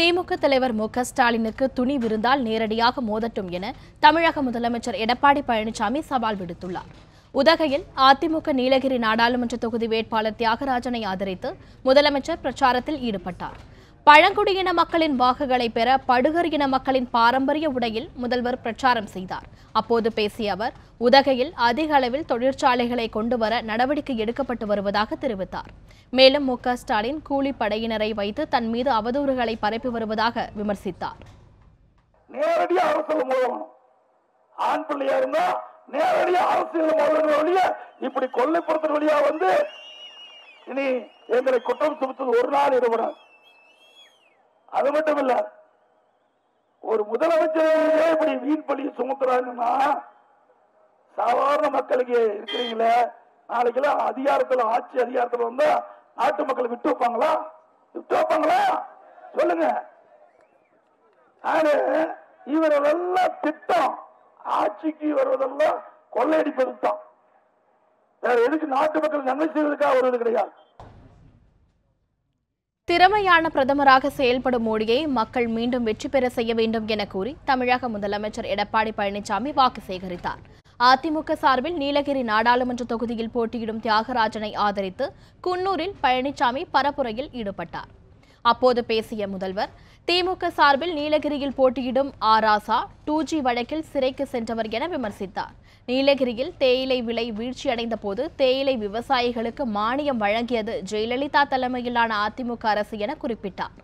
திமுக தலைவர் மு க ஸ்டாலினுக்கு துணி விருந்தால் நேரடியாக மோதட்டும் என தமிழக முதலமைச்சர் எடப்பாடி பழனிசாமி சவால் விடுத்துள்ளார். உதகையில் அதிமுக நீலகிரி நாடாளுமன்ற தொகுதி வேட்பாளர் தியாகராஜனை ஆதரித்து முதலமைச்சர் பிரச்சாரத்தில் ஈடுபட்டார். பழங்குடியின மக்களின் வாக்குகளை பெற படுகர் இன மக்களின் பாரம்பரிய உடையில் முதல்வர் பிரச்சாரம் செய்தார். அப்போது பேசிய அவர் உதகையில் அதிக அளவில் தொழிற்சாலைகளை கொண்டு வர நடவடிக்கை எடுக்கப்பட்டு வருவதாக தெரிவித்தார். மேலும் மு ஸ்டாலின் கூலி படையினரை வைத்து தன் மீது அவதூறுகளை பரப்பி வருவதாக விமர்சித்தார். ஆண் பிள்ளையா இருந்தா நேரடியா அரசியல் மோதல் வழியா இப்படி கொல்லைப்புறத்தின் வழியா வந்து இனி எங்களை குற்றம் சுமத்துவது ஒரு நாள் இருவராது அது மட்டும் இல்ல ஒரு முதலமைச்சரே இப்படி வீண் பழி சுமத்துறாங்கன்னா சாதாரண மக்களுக்கு இருக்கிறீங்களே நாளைக்கெல்லாம் அதிகாரத்துல ஆட்சி அதிகாரத்துல வந்தா நாட்டு மக்களை விட்டு வைப்பாங்களா? விட்டு வைப்பாங்களா? சொல்லுங்க. ஆனா இவரெல்லாம் திட்டம். ஆட்சிக்கு வருவதெல்லாம் கொள்ளையடிப்பது தான். வேற எதுக்கு நாட்டு மக்கள் நன்மை செய்வதற்காக வருவது கிடையாது. திறமையான பிரதமராக செயல்படும் மோடியை மக்கள் மீண்டும் வெற்றி பெற செய்ய வேண்டும் என கூறி தமிழக முதலமைச்சர் எடப்பாடி பழனிசாமி வாக்கு சேகரித்தார். அதிமுக சார்பில் நீலகிரி நாடாளுமன்ற தொகுதியில் போட்டியிடும் தியாகராஜனை ஆதரித்து குன்னூரில் பழனிசாமி பரப்புரையில் ஈடுபட்டார். அப்போது பேசிய முதல்வர் திமுக சார்பில் நீலகிரியில் போட்டியிடும் ஆராசா டூ ஜி வழக்கில் சிறைக்கு சென்றவர் என விமர்சித்தார். நீலகிரியில் தேயிலை விலை வீழ்ச்சியடைந்த போது தேயிலை விவசாயிகளுக்கு மானியம் வழங்கியது ஜெயலலிதா தலைமையிலான அதிமுக அரசு என குறிப்பிட்டார்.